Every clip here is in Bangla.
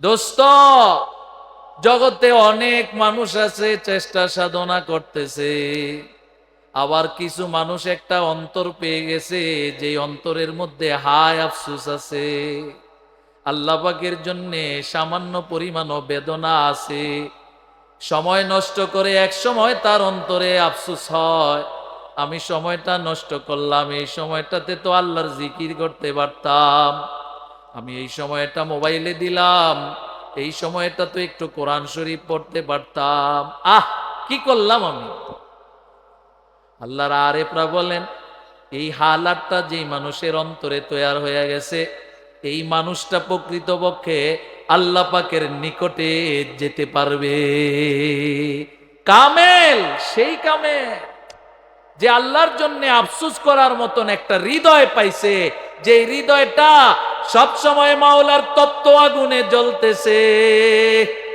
দোস্ত, জগতে অনেক মানুষ আছে, চেষ্টা সাধনা করতেছে। আবার কিছু মানুষ একটা অন্তর পেয়ে গেছে যে অন্তরের মধ্যে হায় আফসুস আছে। আল্লাহ পাকের জন্য সামান্য পরিমাণ বেদনা আছে। সময় নষ্ট করে এক সময় তার অন্তরে আফসুস হয়। আমি সময়টা নষ্ট করলাম, এই সময়টাতে তো আল্লাহর জিকির করতে পারতাম। আমি এই সময়টা মোবাইলে দিলাম, এই সময়টা তো একটু কোরআন শরীফ পড়তে পারতাম। আহ, কি করলাম আমি? আল্লাহর আরেফরা বলেন, এই হালাতটা যেই মানুষের অন্তরে তৈয়ার হয়ে গেছে, এই মানুষটা প্রকৃতপক্ষে আল্লাহ পাকের নিকটে যেতে পারবে। কামেল, সেই কামেল যে আল্লাহর জন্য আফসুস করার মতন একটা হৃদয় পাইছে যে হৃদয়টা সব সময় মাওলার তত্ত্ব আগুনে জ্বলতেছে,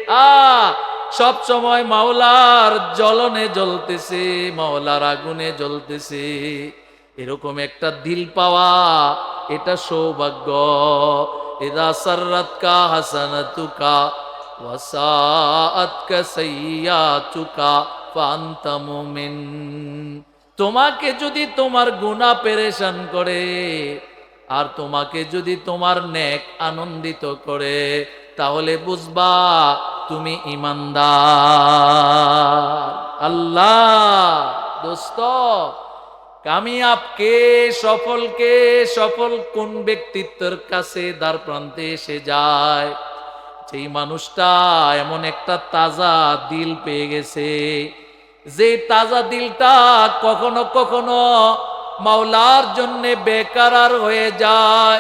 আ, সব সময় মাওলার জ্বলনে জ্বলতেছে, মাওলার আগুনে জ্বলতেছে। এরকম একটা দিল পাওয়া, এটা সৌভাগ্য। এদা সাররাতকা হাসানাতুকা ওয়াসাআতকা সাইয়াতুকা তোমাকে যদি তোমার গুণা পেরেশান করে আর তোমাকে যদি তোমার নেক আনন্দিত করে, তাহলে বুঝবা তুমি ইমানদার। আল্লাহ, দোস্ত, কামিয়াবকে, সফলকে, সফল কোন ব্যক্তিত্বের কাছে দ্বার প্রান্তে এসে যায়? সেই মানুষটা এমন একটা তাজা দিল পেয়ে গেছে, যে তাজা দিলটা কখনো কখনো মাওলার جن بےقرار ہوئے جائے،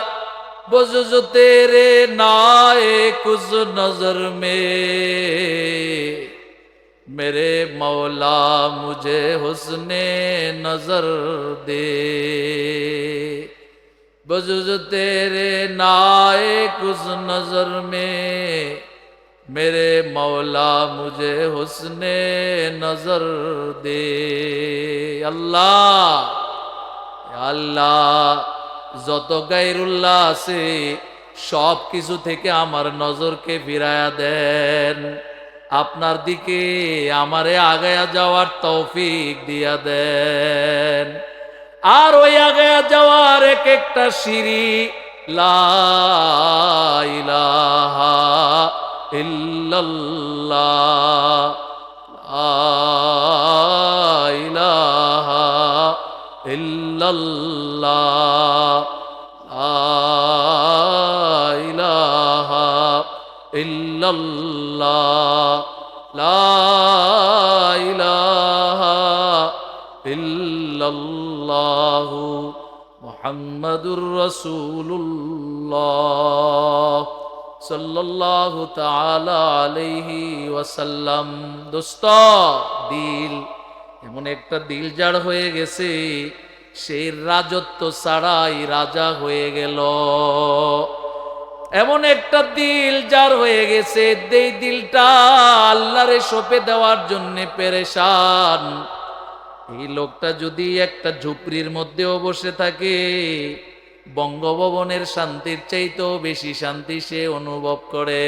بزز تیرے نائے کز نظر میں؟ میرے مولا مجھے حسن نظر دے۔ بزز تیرے نائے کز نظر میں؟ میرے مولا مجھے حسن نظر دے۔ اللہ! আল্লাহ, যত গাইরুল্লাহ আছে, সব কিছু থেকে আমার নজরকে ফিরায়া দেন। আপনার দিকে আমারে আগায়া যাওয়ার তৌফিক দিয়া দেন। আর ওই আগায়া যাওয়ার এক একটা সিঁড়ি, লা ইলাহা ইল্লাল্লাহ, লা ইল্লাল্লাহ ইলাহা ইল্লাল্লাহ, লা ইলাহা ইল্লাল্লাহ মুহাম্মাদুর রাসূলুল্লাহ সাল্লাল্লাহু আলাইহি ওয়াসাল্লাম। দোস্ত, দিল, এমন একটা দিল জাড় হয়ে গেছে সেই রাজত্ব ছাড়াই রাজা হয়ে গেল। এমন একটা দিল যার হয়ে গেছে এই দিলটা আল্লাহরে সপে দেওয়ার জন্য পেরেশান। এই লোকটা যদি একটা ঝুপড়ির মধ্যেও বসে থাকে, বঙ্গভবনের শান্তির চাইতেও বেশি শান্তি সে অনুভব করে।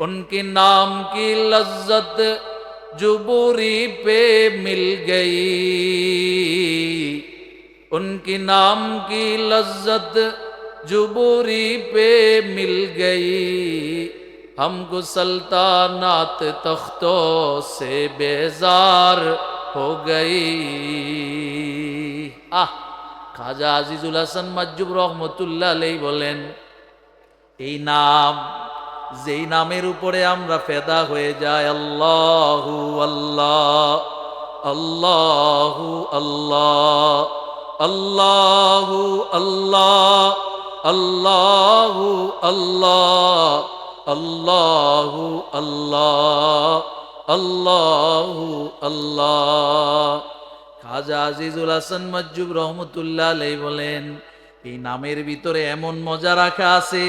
উনকি নাম কি লজ্জত جبوری پہ مل گئی۔ ان کی نام کی لذت جبوری پہ مل گئی۔ ہم کو سلطانات تختوں سے بیزار ہو گئی۔ آہ খাজা عزیز الحسن মাজুব رحمت اللہ علیہ بولین اینام যেই নামের উপরে আমরা ফেদা হয়ে যাই, আল্লাহু আল্লাহ আল্লাহু আল্লাহ আল্লাহু আল্লাহ আল্লাহু আল্লাহ আল্লাহু আল্লাহ আল্লাহু আল্লাহ। খাজা আজিজুল হাসান মজ্জুব রহমতুল্লাহ বলেন, এই নামের ভিতরে এমন মজা রাখা আছে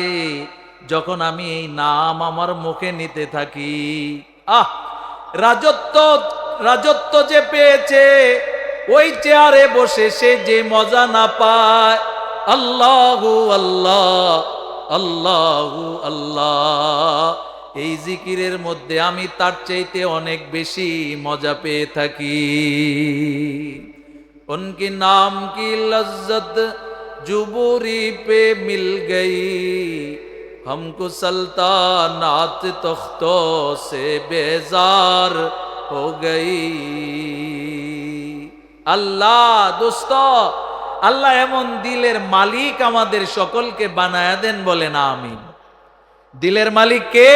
যখন আমি এই নাম আমার মুখে নিতে থাকি, আহ, রাজত্ব রাজত্ব যে পেয়েছে, ওই চেয়ারে বসে সে যে মজা না পায়, আল্লাহ আল্লাহ আল্লাহ আল্লাহ। এই জিকিরের মধ্যে আমি তার চাইতে অনেক বেশি মজা পেয়ে থাকি। উনকি নাম কি লজ্জত জুবুরি পে মিল গই हमको सल्तानात तख्तों से बेजार हो गई আল্লাহ দোস্ত আল্লাহ এমন দিলের মালিক আমাদের সকলকে বানায়া দেন বলে না আমি দিলের মালিক কে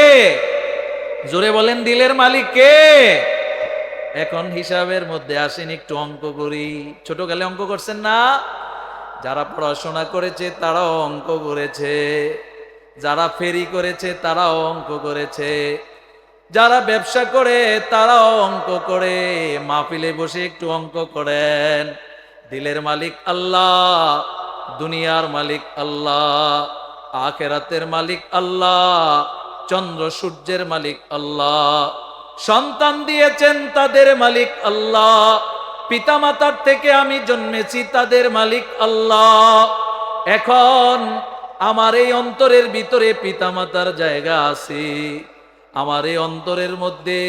জোরে বলেন দিলের মালিক কে এখন হিসাবের মধ্যে আসেন একটু অঙ্ক করি ছোটকালে অঙ্ক করছেন না যারা পড়াশোনা করেছে তারাও অঙ্ক করেছে যারা ফেরি করেছে, তারাও অঙ্ক করেছে। যারা ব্যবসা করে, তারাও অঙ্ক করে। মাহফিলে বসে একটু অঙ্ক করেন। দিলের মালিক আল্লাহ, দুনিয়ার মালিক আল্লাহ, আখেরাতের মালিক আল্লাহ, চন্দ্র সূর্যের মালিক আল্লাহ। সন্তান দিয়েছেন তাদের মালিক আল্লাহ। পিতামাতার থেকে আমি জন্মেছি তাদের মালিক আল্লাহ। এখন আমার এই অন্তরের ভিতরে পিতামাতার জায়গা আছে। আমার এই অন্তরের মধ্যে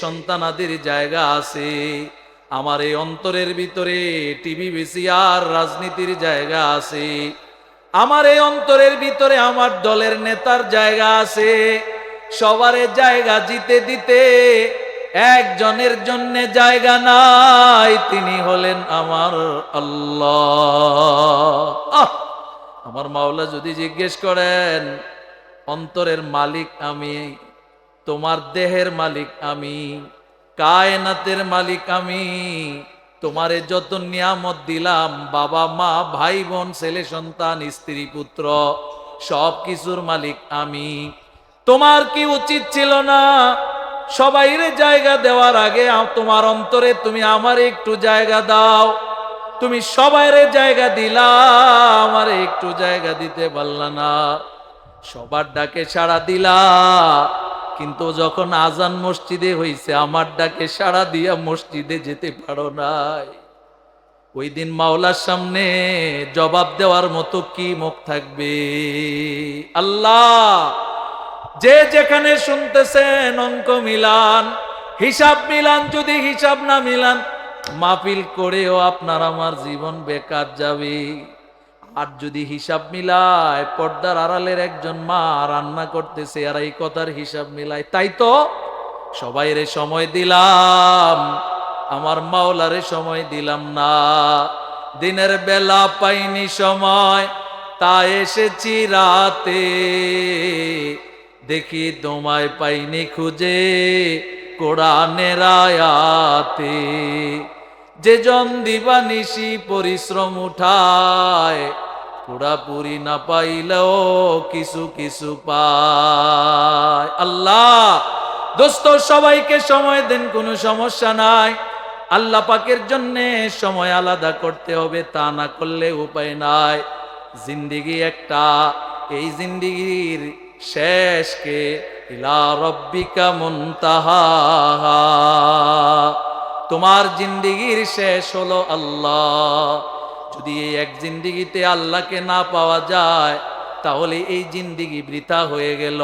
সন্তানাদের জায়গা আছে। আমার এই অন্তরের ভিতরে টিভি বেশি আর রাজনীতির জায়গা আছে। আমার এই অন্তরের ভিতরে আমার দলের নেতার জায়গা আছে। সবারে জায়গা জিতে দিতে একজনের জন্য জায়গা নাই, তিনি হলেন আমার আল্লাহ! আমার মাওলা যদি জিজ্ঞেস করেন, অন্তরের মালিক আমি, তোমার দেহের মালিক আমি, কায়নাতের মালিক আমি, তোমারে যত নিয়ামত দিলাম, বাবা, মা ভাই বোন ছেলে সন্তান, স্ত্রী, পুত্র, সব কিছুর মালিক আমি। তোমার কি উচিত ছিল না? সবাইরে জায়গা দেওয়ার আগে তোমার অন্তরে তুমি আমার একটু জায়গা দাও। তুমি সবাইরে জায়গা দিলা, আমার একটু জায়গা দিতে পারলা না। সবার ডাকে সাড়া দিলা, কিন্তু যখন আজান মসজিদে হইছে, আমার ডাকে সাড়া দিয়া মসজিদে যেতে পারো নাই। ওই দিন মাওলার সামনে জবাব দেওয়ার মতো কি মুখ থাকবে? আল্লাহ, যে যেখানে শুনতেছেন অঙ্ক মিলান, হিসাব মিলান, যদি হিসাব না মিলান মাহফিল করেও আপনার আমার জীবন বেকার যাবে। আর যদি হিসাব মিলায়, পর্দার আড়ালের একজন মা রান্না করতেছে আর এই কথার হিসাব মিলায়, তাই তো? সবাইরে সময় দিলাম, আমার মাওলারে সময় দিলাম না। দিনের বেলা পাইনি সময়, তা এসেছি রাতে। দেখি তোমায় পাইনি খুঁজে কোরআনের আয়াতে। যে জন দিবানিশি পরিশ্রম উঠায়, পুরাপুরি না পাইলেও কিছু কিছু পায়। আল্লাহ, দোস্ত, সবাইকে সময় দেন, কোনো সমস্যা নাই। আল্লাহ পাকের জন্যে সময় আলাদা করতে হবে, তা না করলে উপায় নাই। জিন্দিগি একটা, এই জিন্দিগির শেষকে ইলা রব্বিকা মুনতাহা। তোমার জিন্দিগির শেষ হলো আল্লাহ। যদি এই এক জিন্দিগিতে আল্লাহকে না পাওয়া যায়, তাহলে এই জিন্দিগি বৃথা হয়ে গেল।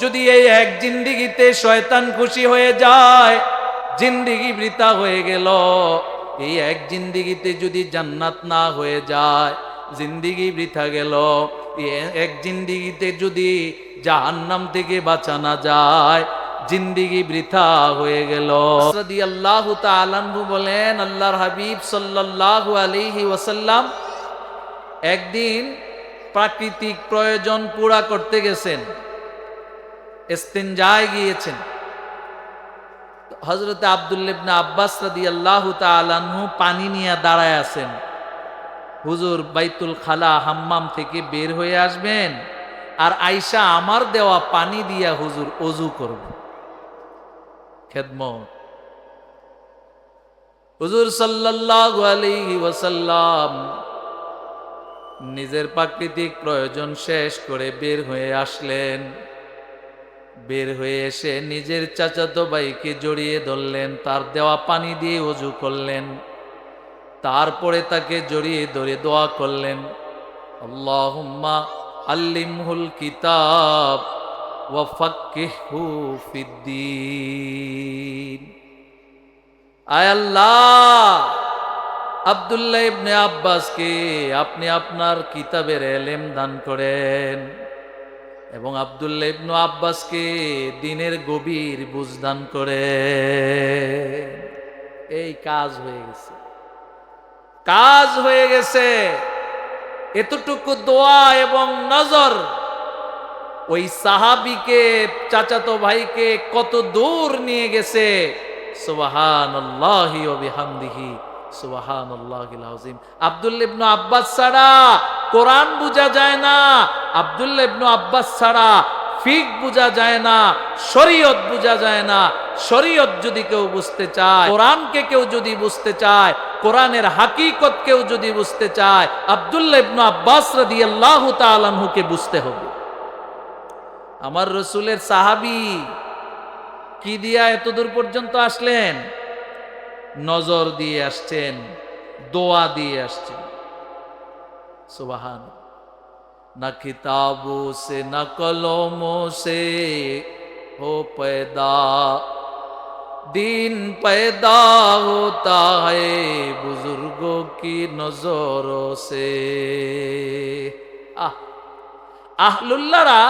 যদি এই এক জিন্দিগিতে শয়তান খুশি হয়ে যায়, জিন্দিগি বৃথা হয়ে গেল। এই এক জিন্দিগিতে যদি জান্নাত না হয়ে যায়, জিন্দিগি বৃথা গেল। এক জিন্দিগিতে যদি জাহান্নাম থেকে বাঁচানো যায় জিন্দিগি বৃথা হয়ে গেল। আল্লাহ তালানহু বলেন, আল্লাহর হাবিব সাল্লাল্লাহু আলাইহি ওয়াসাল্লাম একদিন প্রাকৃতিক প্রয়োজন পুরা করতে গেছেন ইস্তেঞ্জায় গিয়েছেন। হজরত আবদুল্লিবনা আব্বাস রাদি আল্লাহ তালানহু পানি নিয়ে দাঁড়ায় আছেন। হুজুর বাইতুল খালা হাম্মাম থেকে বের হয়ে আসবেন, আর আইসা আমার দেওয়া পানি দিয়া হুজুর অজু করব। খেদমত। হুজুর সাল্লাল্লাহু নিজের প্রাকৃতিক প্রয়োজন শেষ করে বের হয়ে আসলেন। বের হয়ে এসে নিজের চাচাতো ভাইকে জড়িয়ে ধরলেন, তার দেওয়া পানি দিয়ে অজু করলেন, তারপরে তাকে জড়িয়ে ধরে দোয়া করলেন, আল্লাহুম্মা আল্লিমহুল কিতাব ওয়াফাক্কিহু ফিদ্দিন আয় আল্লাহ, আব্দুল্লাহ ইবনে আব্বাসকে আপনি আপনার কিতাবের এলেম দান করেন এবং আব্দুল্লাহ ইবনু আব্বাসকে দিনের গভীর বুঝদান করে এই কাজ হয়ে গেছে। কাজ হয়ে গেছে। এতটুকু দোয়া এবং নজর ওই সাহাবিকে, চাচাতো ভাইকে কত দূর নিয়ে গেছে। যায় না ছাড়া ফিক যায় না, শরীয়ত বোঝা যায় না। শরীয়ত যদি কেউ বুঝতে চায়, কোরআনকে কেউ যদি বুঝতে চায়, কোরআনের হাকিকত কেউ যদি বুঝতে চায় আব্দুল্লাহ ইবনু আব্বাস রাদিয়াল্লাহু তাআলাহুকে বুঝতে হবে। আমার রসুলের সাহাবি কি দিয়া এতদূর পর্যন্ত আসলেন? নজর দিয়ে আসছেন, দোয়া দিয়ে আসছেন। সুবাহান না কিতাবো সে, না কলম সে হো পেদা দিন পেদা হতা হুজুর্গ বুজুর্গো কি নজর সে। আহ আহলুল্লারা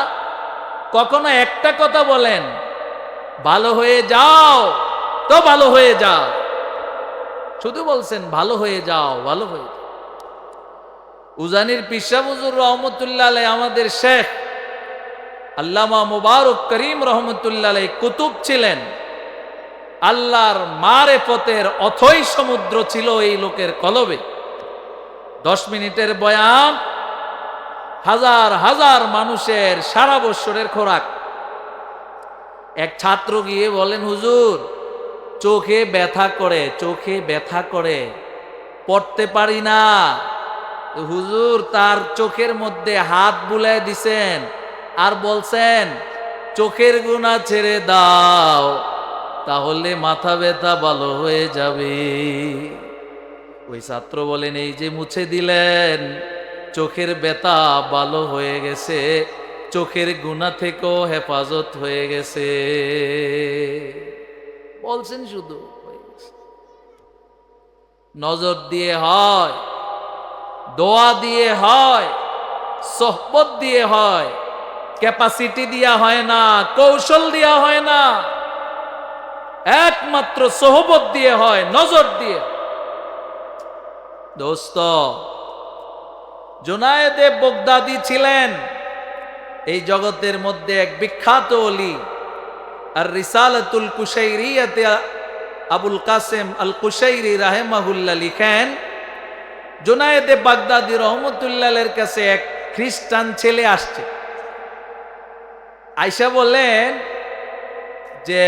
কখনো একটা কথা বলেন ভালো হয়ে যাও, তো ভালো হয়ে যাও। শুধু বলছেন, ভালো হয়ে যাও, ভালো হয়ে যাও। উজানির পিসাবুজুর রহমতুল্লাহ আমাদের শেখ আল্লামা মুবারক করিম রহমতুল্লাহ কুতুব ছিলেন। আল্লাহর মারে পথের অথই সমুদ্র ছিল এই লোকের কলবে। দশ মিনিটের বয়ান, হাজার হাজার মানুষের সারা বৎসরের খোরাক। এক ছাত্র গিয়ে বলেন, হুজুর, চোখে ব্যথা করে, চোখে ব্যথা করে, পড়তে পারি না। হুজুর তার চোখের মধ্যে হাত বুলাই দিছেন আর বলছেন, চোখের গুণা ছেড়ে দাও, তাহলে মাথা ব্যথা ভালো হয়ে যাবে। ওই ছাত্র বলেন, এই যে মুছে দিলেন, চোখের ব্যথা ভালো হয়ে গেছে চোখের গুণা থেকেও হেফাজত হয়ে গেছে। বলছেন শুধু নজর দিয়ে হয়, দোয়া দিয়ে হয়, সোহবত দিয়ে হয় ক্যাপাসিটি দিয়া হয় না, কৌশল দিয়া হয় না। একমাত্র সোহবত দিয়ে হয়, নজর দিয়ে। দোস্ত, জোনায়েদে বগদাদি ছিলেন। এই জগতের মধ্যে এক বিখ্যাত অলি, আর রিসালাতুল কুশাইরিয়াতে আবুল কাসেম আল কুশাইরি রাহেমাহুল্লাহ লিখেন, জোনায়েদে বাগদাদি রহমতুল্লাহের কাছে এক খ্রিস্টান ছেলে আসছে। আয়সা বলেন যে,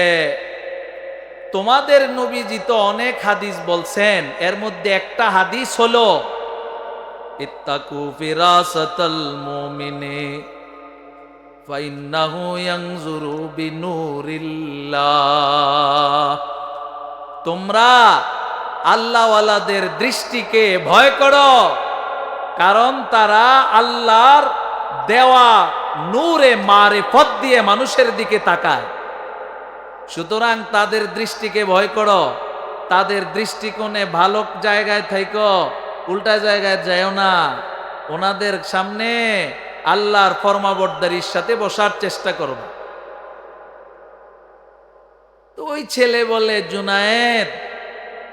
তোমাদের নবীজি তো অনেক হাদিস বলছেন, এর মধ্যে একটা হাদিস হলো, ইত্তাকু ফিরাসাতাল মুমিনি। ইয়ানজুরু বিনুরিল্লাহ তোমরা আল্লাহওয়ালাদের দৃষ্টিকে ভয় করো, কারণ তারা আল্লাহর দেওয়া নূরে মারে পথ দিয়ে মানুষের দিকে তাকায়। সুতরাং তাদের দৃষ্টিকে ভয় করো, তাদের দৃষ্টিকোণে ভালো জায়গায় থাইকো উল্টা জায়গায় যায়ও না। ওনাদের সামনে আল্লাহর ফরমাবরদারির সাথে বসার চেষ্টা করব। তো ওই ছেলে বলে, জুনায়েদ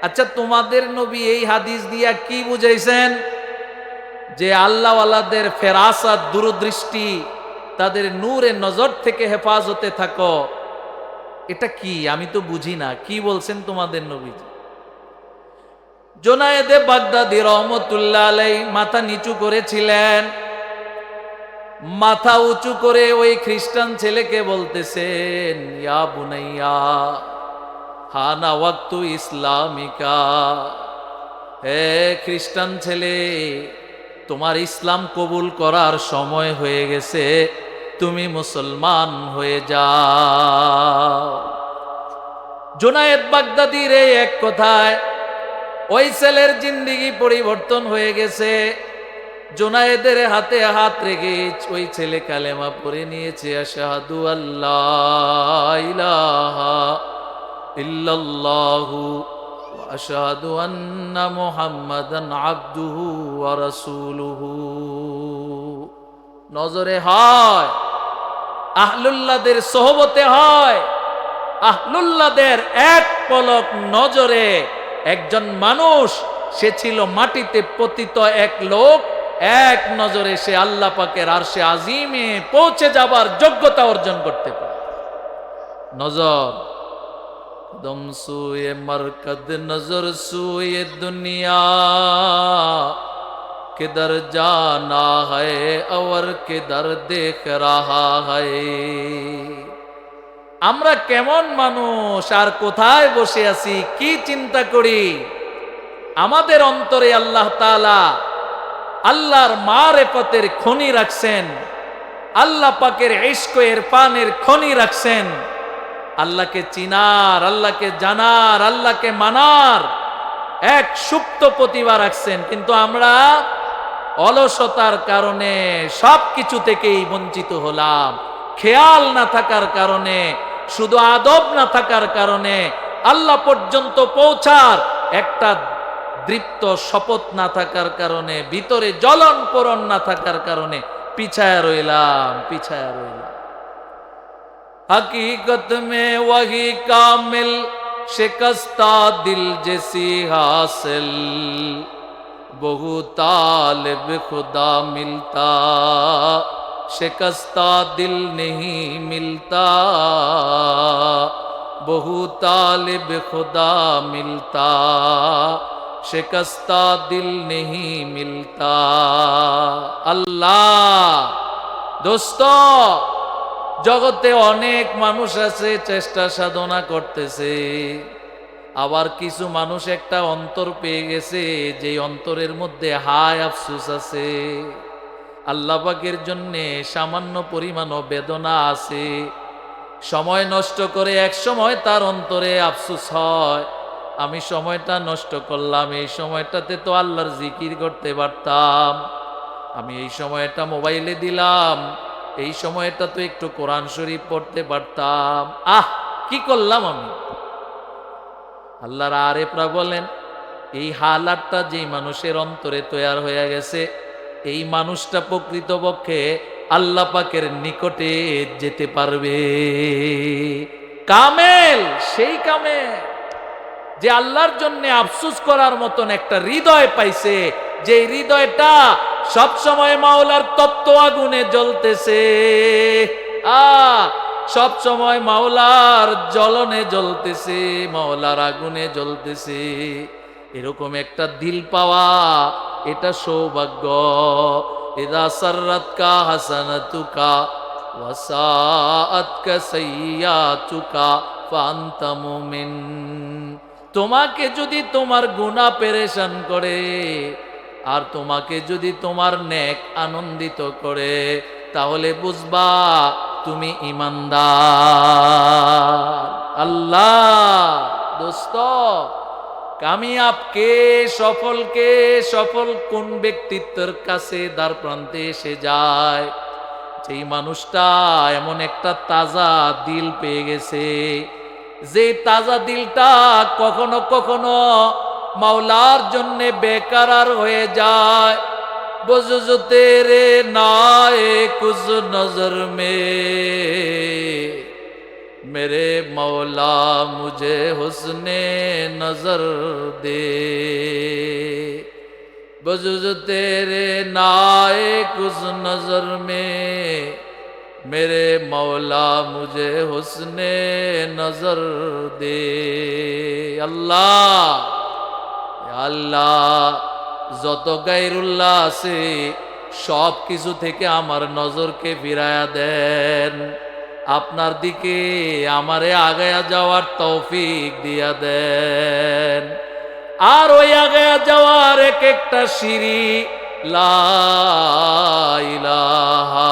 আচ্ছা তোমাদের নবী এই হাদিস দিয়া কি বুঝাইছেন? যে আল্লাহওয়ালাদের ফেরাসাত, দূরদৃষ্টি, তাদের নূরের নজর থেকে হেফাজতে থাকো। এটা কি? আমি তো বুঝি না। কি বলছেন তোমাদের নবীজি? জোনায়েদে বাগদাদি রহমতুল্লাহ আলাই মাথা নিচু করেছিলেন। মাথা উঁচু করে ওই খ্রিস্টান ছেলেকে বলতেছেন, ইয়া বুনাইয়া, হানা ওয়াক্তু ইসলামিকা। হে খ্রিস্টান ছেলে, তোমার ইসলাম কবুল করার সময় হয়ে গেছে, তুমি মুসলমান হয়ে যাও। জোনায়েদ বাগদাদির এই এক কথায়, ওই ছেলের জিন্দিগি পরিবর্তন হয়ে গেছে। জোনায়েদের হাতে হাত রেখে ওই ছেলে কালেমা পরে নিয়েছে, আশাহাদু আল্লাহ ওয়া আশহাদু আন্না মুহাম্মাদান আবদুহু ওয়া নজরে হয়, আহলুল্লাদের সোহবতে হয়, আহলুল্লাদের এক পলক নজরে একজন মানুষ, সে ছিল মাটিতে পতিত এক লোক এক নজরে সে আল্লাহ পাকের আর সে আজিমে পৌঁছে যাবার যোগ্যতা অর্জন করতে পারে। নজর দম সুয়ে মরকদ নজর সুয়ে দুনিয়া জানা হয় অর দেখ রাহা আমরা কেমন মানুষ, আর কোথায় বসে আছি, কি চিন্তা করি? আমাদের অন্তরে আল্লাহ তালা আল্লাহর মারেফতের খনি রাখছেন। আল্লাহ পাকের ইস্কের পানের খনি রাখছেন। আল্লাহকে চিনার, আল্লাহকে জানার, আল্লাহকে মানার এক সুপ্ত প্রতিভা রাখছেন। কিন্তু আমরা অলসতার কারণে সব কিছু থেকেই বঞ্চিত হলাম। খেয়াল না থাকার কারণে, শুধু আদব না থাকার কারণে আল্লাহ পর্যন্ত পৌঁছার একটা দৃপ্ত শপথ না থাকার কারণে, ভিতরে জ্বলন পূরণ না থাকার কারণে পিছায় রইলাম পিছায় রইলাম। হকীকত মে ওহি কামিল শিকস্তা দিল জেসি হাসিল। বহু তালেব খুদা মিলতা শিকস্তা দিল নেহি মিলতা। বহু তালেব খুদা মিলতা शिकस्ता दिल नहीं मिलता अल्लाह दोस्तों জগতে অনেক মানুষ আছে চেষ্টা সাধনা করতেছে আবার কিছু মানুষ একটা অন্তর পেয়ে গেছে যে অন্তরের মধ্যে হায় আফসুস আছে আল্লাহ পাকের জন্যে সামান্য পরিমাণ বেদনা আছে সময় নষ্ট করে এক সময় তার অন্তরে আফসুস হয় আমি সময়টা নষ্ট করলাম, এই সময়টাতে তো আল্লাহর জিকির করতে পারতাম। আমি এই সময়টা মোবাইলে দিলাম, এই সময়টা তো একটু কোরআন শরীফ পড়তে পারতাম। আহ, কি করলাম আমি? আল্লাহর আরেফরা বলেন, এই হালাতটা যেই মানুষের অন্তরে তৈয়ার হয়ে গেছে, এই মানুষটা প্রকৃতপক্ষে আল্লাহ পাকের নিকটে যেতে পারবে। কামেল, সেই কামেল। যে আল্লাহর জন্য আফসুস করার মতন একটা হৃদয় পাইছে যে হৃদয়টা সব সময় মাওলার তত্ত্ব আগুনে জ্বলতেছে। আ, সব সময় মাওলার জ্বলনে জ্বলতেছে, মাওলার আগুনে জ্বলতেছে। এরকম একটা দিল পাওয়া, এটা সৌভাগ্য। এদা সররত কা হাসানাতুকা ওয়াসাআত কা সাইয়াতুকা ফান্তা মুমিন। তোমাকে যদি তোমার গুনাহ পেরেশান করে, আর তোমাকে যদি তোমার নেক আনন্দিত করে, তাহলে বুঝবা তুমি ইমানদার। আল্লাহ, দোস্ত, কামিয়াব কে, সফল কে, সফল কোন ব্যক্তিত্বের কাছে দ্বার প্রান্তে এসে যায়? সেই মানুষটা এমন একটা তাজা দিল পেয়ে গেছে যে তাজা দিলটা কখনো কখনো মাওলার জন্য বেকারার হয়ে যায়। بزز تیرے نائے کز نظر میں میرے مولا مجھے حسن نظر دے بزز تیرے نائے کز نظر میں मेरे मौला मुझे हुस्ने नजर दे अल्लाह আল্লাহ যত গাইরুল্লাহ আছে সব কিছু থেকে আমার নজরকে ফিরায়া দেন আপনার দিকে আমারে আগায়া যাওয়ার তৌফিক দিয়া দেন আর ওই আগায়া যাওয়ার এক একটা সিঁড়ি লা ইলাহা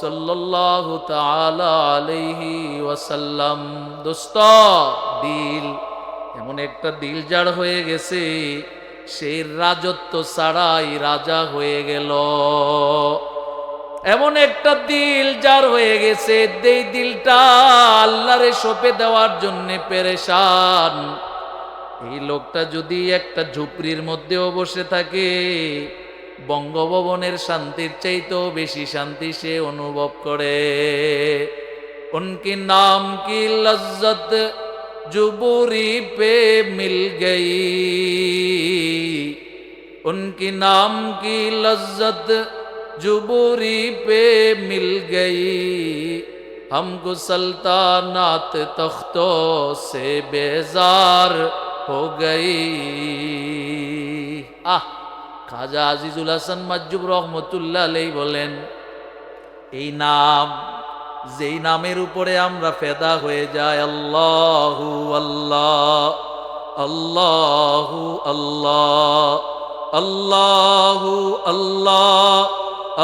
সাল্লাল্লাহু তাআলা আলাইহি ওয়াসাল্লাম। দোস্ত, দিল, এমন একটা দিল যার হয়ে গেছে সেই রাজত্ব ছাড়াই রাজা হয়ে গেল। এমন একটা দিল যার হয়ে গেছে এই দিলটা আল্লাহরে সপে দেওয়ার জন্য পেরেশান। এই লোকটা যদি একটা ঝুপড়ির মধ্যেও বসে থাকে বঙ্গভবনের শান্তির চাইতেও বেশি শান্তি সে অনুভব করে উনকি নাম কি লজ্জত जुबूरी पे मिल गई उनकी नाम की लज्जत जुबूरी पे मिल गई हमको सल्तानात तख्तों से बेजार हो गई আহ খাজা আজিজুল হাসান মাজুব রহমতুল্লাহ আলাই বলেন, এই নাম, যেই নামের উপরে আমরা ফেদা হয়ে যাই, আল্লাহু আল্লাহ আল্লাহু আল্লাহ আল্লাহু আল্লাহ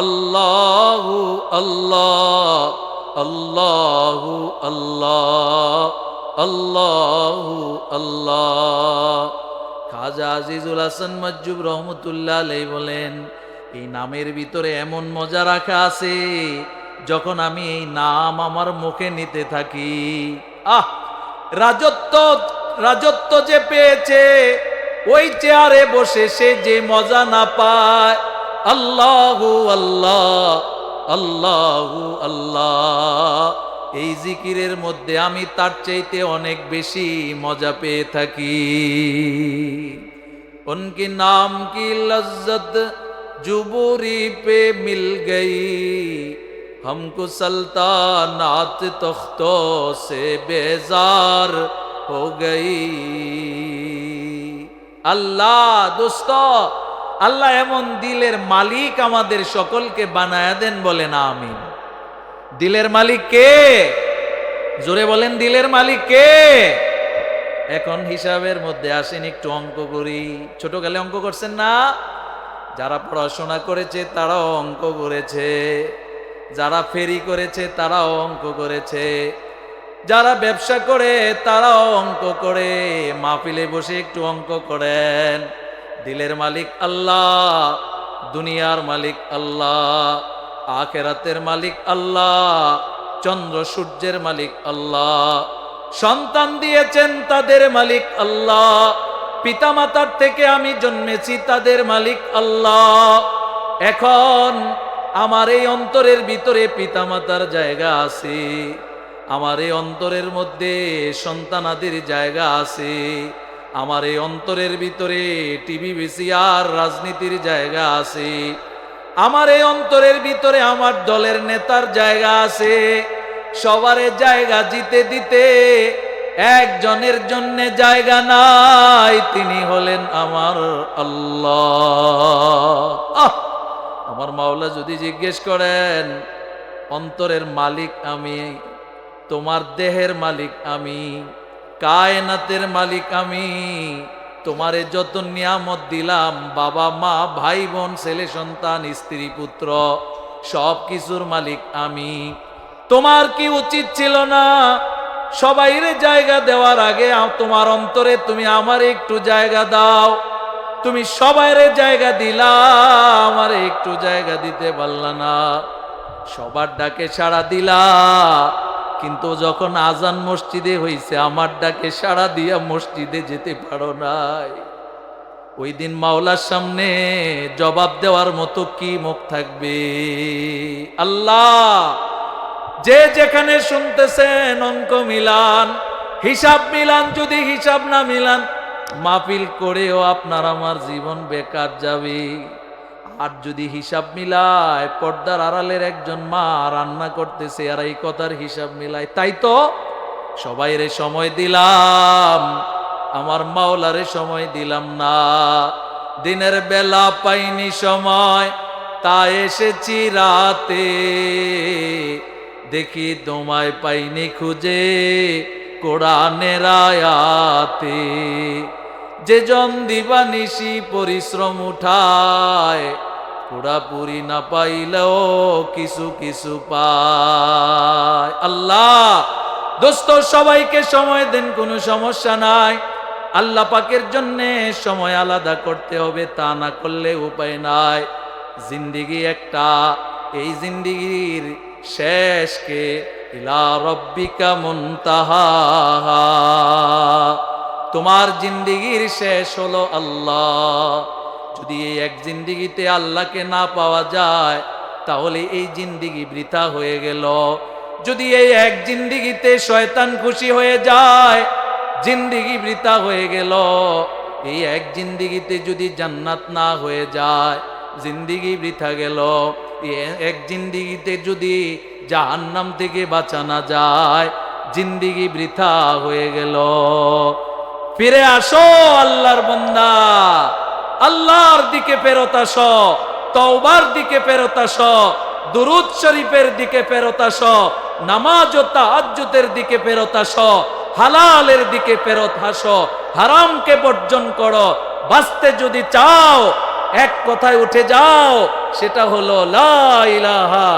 আল্লাহু আল্লাহ আল্লাহু আল্লাহ আল্লাহু আল্লাহ। খাজা আজিজুল হাসান মজ্জুব রহমতুল্লাহ আলাই বলেন, এই নামের ভিতরে এমন মজা রাখা আছে, যখন আমি এই নাম আমার মুখে নিতে থাকি। আহ, রাজত্ব রাজত্ব যে পেয়েছে, ওই চেয়ারে বসে সে যে মজা না পায়। আল্লাহু আল্লাহ আল্লাহু আল্লাহ। এই জিকিরের মধ্যে আমি তার চাইতে অনেক বেশি মজা পেয়ে থাকি। উনকি নাম কি লজ্জত জুবুরি পে মিল গই। হমকো সলতানাত তখত সে বেজার হো গই। আল্লাহ দোস্ত, আল্লাহ এমন দিলের মালিক আমাদের সকলকে বানায় দেন বলেন, আমিন। দিলের মালিক কে? জোরে বলেন, দিলের মালিক কে? এখন হিসাবের মধ্যে আসেন একটু অঙ্ক করি। ছোটকালে অঙ্ক করছেন না? যারা পড়াশোনা করেছে, তারাও অঙ্ক করেছে। যারা ফেরি করেছে, তারাও অঙ্ক করেছে। যারা ব্যবসা করে, তারাও অঙ্ক করে। মাহফিলে বসে একটু অঙ্ক করেন। দিলের মালিক আল্লাহ, দুনিয়ার মালিক আল্লাহ। আখেরাতের মালিক আল্লাহ, চন্দ্র সূর্যের মালিক আল্লাহ, সন্তান দিয়েছেন তাদের মালিক আল্লাহ, পিতামাতার থেকে আমি জন্মেছি তাদের মালিক আল্লাহ। এখন আমার এই অন্তরের ভিতরে পিতামাতার জায়গা আছে, আমার এই অন্তরের মধ্যে সন্তানাদের জায়গা আছে, আমার এই অন্তরের ভিতরে টিভি আর রাজনীতির জায়গা আছে। আমার এই অন্তরের ভিতরে আমার দলের নেতার জায়গা আছে সবার জায়গা জিতে দিতে একজনের জন্য জায়গা নাই, তিনি হলেন আমার আল্লাহ! আমার মাওলা যদি জিজ্ঞেস করেন, অন্তরের মালিক আমি, তোমার দেহের মালিক আমি, কায়নাতের মালিক আমি তোমারে যত নিয়ামত দিলাম, বাবা, মা, ভাই, বোন, ছেলে, সন্তান, স্ত্রী, পুত্র, সব কিছুর মালিক আমি। তোমার কি উচিত ছিল না? সবাইরে জায়গা দেওয়ার আগে তোমার অন্তরে তুমি আমার একটু জায়গা দাও। তুমি সবাইরে জায়গা দিলা, আমার একটু জায়গা দিতে পারলা না। সবার ডাকে সাড়া দিলা। কিন্তু যখন আজান মসজিদে হইছে, আমার ডাকে সাড়া দিয়া মসজিদে যেতে পারো নাই। ওই দিন মাওলার সামনে জবাব দেওয়ার মতো কি মুখ থাকবে? আল্লাহ, যে যেখানে শুনতেছেন অঙ্ক মিলান, হিসাব মিলান, যদি হিসাব না মিলান, মাহফিল করেও আপনার আমার জীবন বেকার যাবে। আর যদি হিসাব মিলায়, পর্দার আড়ালের একজন মা রান্না করতেছে আর এই কথার হিসাব মিলায়, তাই তো? সবাইরে সময় দিলাম, আমার মাওলারে সময় দিলাম না। দিনের বেলা পাইনি সময়, তা এসেছি রাতে। দেখি তোমায় পাইনি খুঁজে কোরআনের আয়াতে। যে জন দিবানিশি পরিশ্রম উঠায় পুরাপুরি না পাইলেও কিছু কিছু পায়। আল্লাহ, দোস্ত, সবাইকে সময় দেন, কোনো সমস্যা নাই। আল্লাহ পাকের জন্য সময় আলাদা করতে হবে, তা না করলে উপায় নাই। জিন্দিগি একটা, এই জিন্দিগির শেষকে ইলা রব্বিকা মুনতাহা। তোমার জিন্দিগির শেষ হলো আল্লাহ। যদি এই এক জিন্দিগিতে আল্লাহকে না পাওয়া যায়, তাহলে এই জিন্দিগি বৃথা হয়ে গেল। যদি এই এক জিন্দিগিতে শয়তান খুশি হয়ে যায়, জিন্দিগি বৃথা হয়ে গেল। এই এক জিন্দিগিতে যদি জান্নাত না হয়ে যায়, জিন্দিগি বৃথা গেল। এক জিন্দিগিতে যদি জাহান্নাম থেকে বাঁচানো যায়, জিন্দিগি বৃথা হয়ে গেল। ফিরে আসো আল্লাহর বন্দা। আল্লাহর দিকে ফেরত আসো, তওবার দিকে ফেরত আসো, দুরুদ শরীফের দিকে ফেরত আসো, নামাজ ও তাহাজ্জুদের দিকে ফেরত আসো, হালালের দিকে ফেরত আসো, হারামকে বর্জন করো, বাঁচতে যদি চাও, এক কথায় উঠে যাও, সেটা হলো লা ইলাহা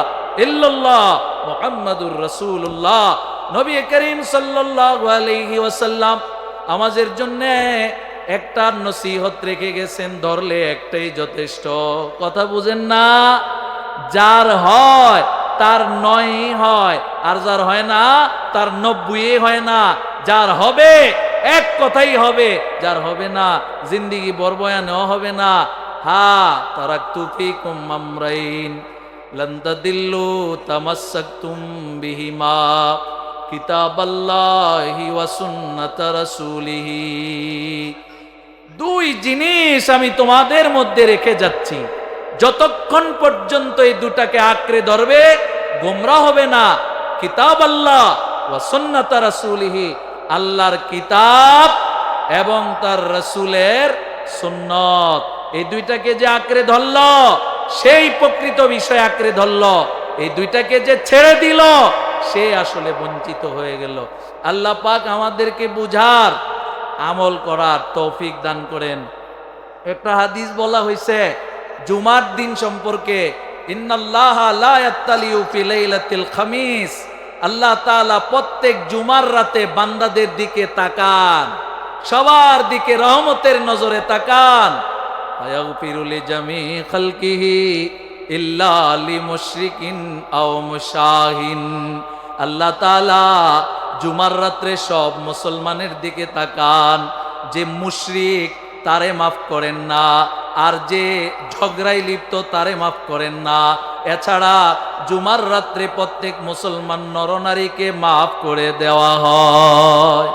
ইল্লাল্লাহ মুহাম্মাদুর রাসূলুল্লাহ। নবী করিম সাল্লাল্লাহু আলাইহি ওয়াসাল্লাম, আমাদের জন্য একটা নসিহত রেখে গেছেন, ধরলে একটাই যথেষ্ট। কথা বুঝেন না? যার হয়, তার নয় হয়, আর যার হয় না, তার নব্বই হয় না। যার হবে, এক কথাই হবে, যার হবে না, জিন্দিগি বরবয়ানেও হবে না। হা তারা তুফি কুমামরাইন লন্তদিল্লু তামাসাক্তুম বিহিমা, কিতাবাল্লাহি ওয়া সুন্নাত রাসূলিহি। দুই জিনিস আমি তোমাদের মধ্যে রেখে যাচ্ছি। যতক্ষণ পর্যন্ত এই দুটাকে আঁকড়ে ধরবে, গোমরা হবে না। কিতাব আল্লাহ ওয়া সুন্নাত রাসূলিহি, আল্লাহর কিতাব এবং তার রসুলের সুন্নত। এই দুইটাকে যে আঁকড়ে ধরল, সেই প্রকৃত বিষয় আঁকড়ে ধরল। এই দুইটাকে যে ছেড়ে দিল, সে আসলে বঞ্চিত হয়ে গেল। আল্লাহ পাক আমাদেরকে বুঝার আমল করার তৌফিক দান করেন। একটা হাদিস বলা হয়েছে জুমার দিন সম্পর্কে আল্লাহ তাআলা প্রত্যেক জুমার রাতে বান্দাদের দিকে তাকান, সবার দিকে রহমতের নজরে তাকান। ইল্লা লিমুশরিকিন আও মুশাহিন। আল্লাহ তাআলা জুমার রাত্রে সব মুসলমানের দিকে তাকান, যে মুশরিক তারে মাফ করেন না আর যে ঝগড়াই লিপ্ত তারে মাফ করেন না। এছাড়া জুমার রাত্রে প্রত্যেক মুসলমান নরনারীকে মাফ করে দেওয়া হয়।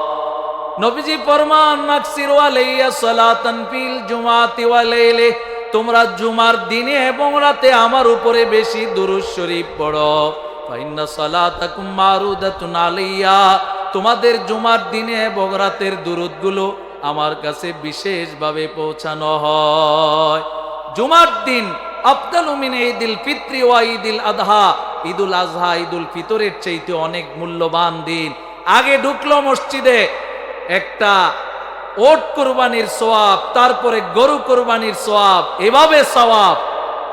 তোমরা জুমার দিনে এবং রাতে আমার উপরে বেশি দুরূদ শরীফ পড়ো। তোমাদের জুমার দিনে বগরাতের রাতের দুরুদগুলো আমার কাছে বিশেষভাবে পৌঁছানো হয়। জুমার দিন ঈদুল ওয়া আদহা ঈদুল আজহা ঈদুল ফিতরের অনেক মূল্যবান দিন। আগে ঢুকলো মসজিদে একটা ওট কোরবানির সোয়াব, তারপরে গরু কোরবানির সোয়াব, এভাবে সওয়াব।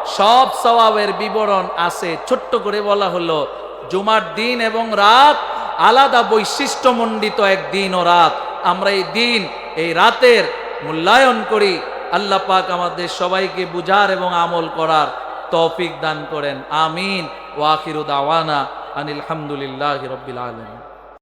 সব সওয়াবের বিবরণ আছে। ছোট্ট করে বলা হলো, জুমার দিন এবং রাত আলাদা বৈশিষ্ট্যমণ্ডিত এক দিন ও রাত। আমরা এই দিন, এই রাতের মূল্যায়ন করি। আল্লাহ পাক আমাদের সবাইকে বুঝার এবং আমল করার তৌফিক দান করেন। আমিন। ওয়াকিরুদ আওয়ানা আনিল রব্বিল আলমিন।